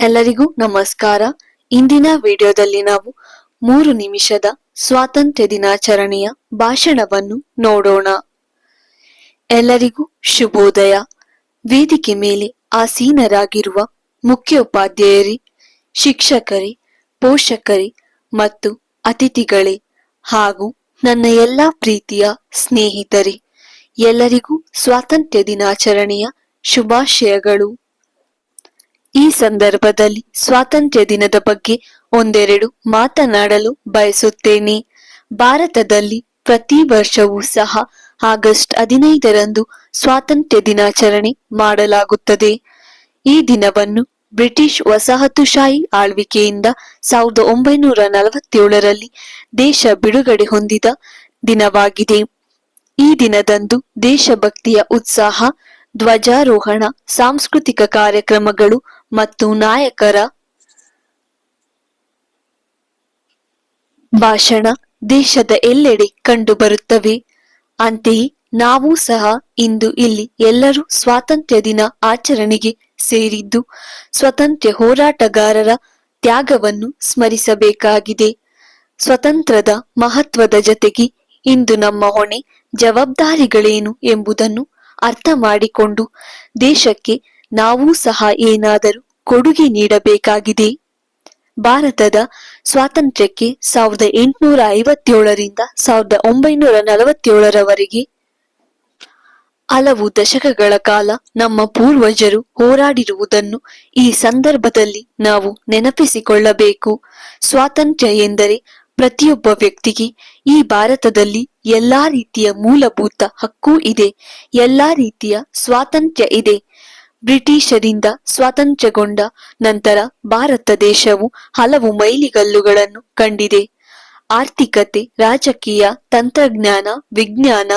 ಎಲ್ಲರಿಗೂ ನಮಸ್ಕಾರ. ಇಂದಿನ ವಿಡಿಯೋದಲ್ಲಿ ನಾವು ಮೂರು ನಿಮಿಷದ ಸ್ವಾತಂತ್ರ್ಯ ದಿನಾಚರಣೆಯ ಭಾಷಣವನ್ನು ನೋಡೋಣ. ಎಲ್ಲರಿಗೂ ಶುಭೋದಯ. ವೇದಿಕೆ ಮೇಲೆ ಆಸೀನರಾಗಿರುವ ಮುಖ್ಯೋಪಾಧ್ಯಾಯರಿ, ಶಿಕ್ಷಕರೇ, ಪೋಷಕರೇ ಮತ್ತು ಅತಿಥಿಗಳೇ ಹಾಗೂ ನನ್ನ ಎಲ್ಲ ಪ್ರೀತಿಯ ಸ್ನೇಹಿತರೇ, ಎಲ್ಲರಿಗೂ ಸ್ವಾತಂತ್ರ್ಯ ದಿನಾಚರಣೆಯ ಶುಭಾಶಯಗಳು. ಈ ಸಂದರ್ಭದಲ್ಲಿ ಸ್ವಾತಂತ್ರ್ಯ ದಿನದ ಬಗ್ಗೆ ಒಂದೆರಡು ಮಾತನಾಡಲು ಬಯಸುತ್ತೇನೆ. ಭಾರತದಲ್ಲಿ ಪ್ರತಿ ವರ್ಷವೂ ಸಹ ಆಗಸ್ಟ್ ಹದಿನೈದರಂದು ಸ್ವಾತಂತ್ರ್ಯ ದಿನಾಚರಣೆ ಮಾಡಲಾಗುತ್ತದೆ. ಈ ದಿನವನ್ನು ಬ್ರಿಟಿಷ್ ವಸಾಹತುಶಾಹಿ ಆಳ್ವಿಕೆಯಿಂದ ಸಾವಿರದ ಒಂಬೈನೂರ ನಲವತ್ತೇಳರಲ್ಲಿ ದೇಶ ಬಿಡುಗಡೆ ಹೊಂದಿದ ದಿನವಾಗಿದೆ. ಈ ದಿನದಂದು ದೇಶಭಕ್ತಿಯ ಉತ್ಸಾಹ, ಧ್ವಜಾರೋಹಣ, ಸಾಂಸ್ಕೃತಿಕ ಕಾರ್ಯಕ್ರಮಗಳು ಮತ್ತು ನಾಯಕರ ಭಾಷಣ ದೇಶದ ಎಲ್ಲೆಡೆ ಕಂಡುಬರುತ್ತವೆ ಅಂತೆಯೇ ನಾವು ಸಹ ಇಂದು ಇಲ್ಲಿ ಎಲ್ಲರೂ ಸ್ವಾತಂತ್ರ್ಯ ದಿನ ಆಚರಣೆಗೆ ಸೇರಿದ್ದು ಸ್ವತಂತ್ರ ಹೋರಾಟಗಾರರ ತ್ಯಾಗವನ್ನು ಸ್ಮರಿಸಬೇಕಾಗಿದೆ. ಸ್ವತಂತ್ರದ ಮಹತ್ವದ ಜತೆಗೆ ಇಂದು ನಮ್ಮ ಹೊಣೆ ಜವಾಬ್ದಾರಿಗಳೇನು ಎಂಬುದನ್ನು ಅರ್ಥ ಮಾಡಿಕೊಂಡು ದೇಶಕ್ಕೆ ನಾವೂ ಸಹ ಏನಾದರೂ ಕೊಡುಗೆ ನೀಡಬೇಕಾಗಿದೆ. ಭಾರತದ ಸ್ವಾತಂತ್ರ್ಯಕ್ಕೆ ಸಾವಿರದ ಎಂಟುನೂರ ಐವತ್ತೇಳರಿಂದ ಸಾವಿರದ ಒಂಬೈನೂರ ನಲವತ್ತೇಳರವರೆಗೆ ಹಲವು ದಶಕಗಳ ಕಾಲ ನಮ್ಮ ಪೂರ್ವಜರು ಹೋರಾಡಿರುವುದನ್ನು ಈ ಸಂದರ್ಭದಲ್ಲಿ ನಾವು ನೆನಪಿಸಿಕೊಳ್ಳಬೇಕು. ಸ್ವಾತಂತ್ರ್ಯ ಎಂದರೆ ಪ್ರತಿಯೊಬ್ಬ ವ್ಯಕ್ತಿಗೆ ಈ ಭಾರತದಲ್ಲಿ ಎಲ್ಲಾ ರೀತಿಯ ಮೂಲಭೂತ ಹಕ್ಕು ಇದೆ. ಎಲ್ಲಾ ರೀತಿಯ ಸ್ವಾತಂತ್ರ್ಯ ಇದೆ. ಬ್ರಿಟಿಷರಿಂದ ಸ್ವಾತಂತ್ರ್ಯಗೊಂಡ ನಂತರ ಭಾರತ ದೇಶವು ಹಲವು ಮೈಲಿಗಲ್ಲುಗಳನ್ನು ಕಂಡಿದೆ. ಆರ್ಥಿಕತೆ, ರಾಜಕೀಯ, ತಂತ್ರಜ್ಞಾನ, ವಿಜ್ಞಾನ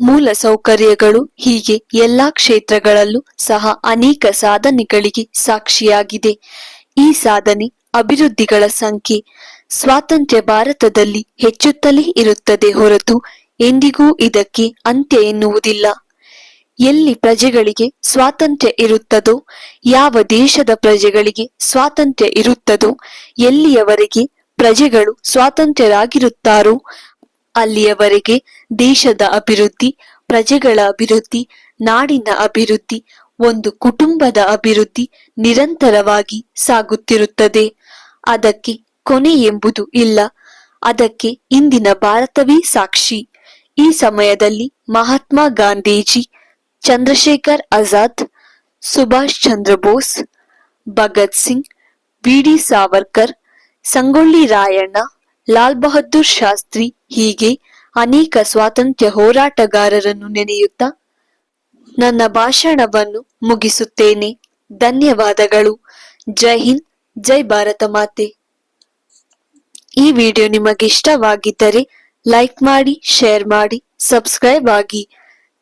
ಮೂಲ ಸೌಕರ್ಯಗಳು ಹೀಗೆ ಎಲ್ಲಾ ಕ್ಷೇತ್ರಗಳಲ್ಲೂ ಸಹ ಅನೇಕ ಸಾಧನೆಗಳಿಗೆ ಸಾಕ್ಷಿಯಾಗಿದೆ. ಈ ಸಾಧನೆ ಅಭಿವೃದ್ಧಿಗಳ ಸಂಖ್ಯೆ ಸ್ವಾತಂತ್ರ್ಯ ಭಾರತದಲ್ಲಿ ಹೆಚ್ಚುತ್ತಲೇ ಇರುತ್ತದೆ ಹೊರತು ಎಂದಿಗೂ ಇದಕ್ಕೆ ಅಂತ್ಯ ಎನ್ನುವುದಿಲ್ಲ. ಎಲ್ಲಿ ಪ್ರಜೆಗಳಿಗೆ ಸ್ವಾತಂತ್ರ್ಯ ಇರುತ್ತದೋ, ಯಾವ ದೇಶದ ಪ್ರಜೆಗಳಿಗೆ ಸ್ವಾತಂತ್ರ್ಯ ಇರುತ್ತದೋ, ಎಲ್ಲಿಯವರೆಗೆ ಪ್ರಜೆಗಳು ಸ್ವಾತಂತ್ರ್ಯರಾಗಿರುತ್ತಾರೋ, ಅಲ್ಲಿಯವರೆಗೆ ದೇಶದ ಅಭಿವೃದ್ಧಿ, ಪ್ರಜೆಗಳ ಅಭಿವೃದ್ಧಿ, ನಾಡಿನ ಅಭಿವೃದ್ಧಿ, ಒಂದು ಕುಟುಂಬದ ಅಭಿವೃದ್ಧಿ ನಿರಂತರವಾಗಿ ಸಾಗುತ್ತಿರುತ್ತದೆ. ಅದಕ್ಕೆ ಕೊನೆ ಎಂಬುದು ಇಲ್ಲ. ಅದಕ್ಕೆ ಇಂದಿನ ಭಾರತವೇ ಸಾಕ್ಷಿ. ಈ ಸಮಯದಲ್ಲಿ ಮಹಾತ್ಮ ಗಾಂಧೀಜಿ ಚಂದ್ರಶೇಖರ್ ಆಜಾದ್, ಸುಭಾಷ್ ಚಂದ್ರ ಬೋಸ್, ಭಗತ್ ಸಿಂಗ್ ಬಿ ಡಿ ಸಾವರ್ಕರ್, ಸಂಗೊಳ್ಳಿ ರಾಯಣ್ಣ, ಲಾಲ್ ಬಹದ್ದೂರ್ ಶಾಸ್ತ್ರಿ ಹೀಗೆ ಅನೇಕ ಸ್ವಾತಂತ್ರ್ಯ ಹೋರಾಟಗಾರರನ್ನು ನೆನೆಯುತ್ತಾ ನನ್ನ ಭಾಷಣವನ್ನು ಮುಗಿಸುತ್ತೇನೆ. ಧನ್ಯವಾದಗಳು. ಜೈ ಹಿಂದ್, ಜೈ ಭಾರತ ಮಾತೆ. ಈ ವಿಡಿಯೋ ನಿಮಗೆ ಇಷ್ಟವಾಗಿದ್ದರೆ ಲೈಕ್ ಮಾಡಿ, ಶೇರ್ ಮಾಡಿ, ಸಬ್ಸ್ಕ್ರೈಬ್ ಆಗಿ.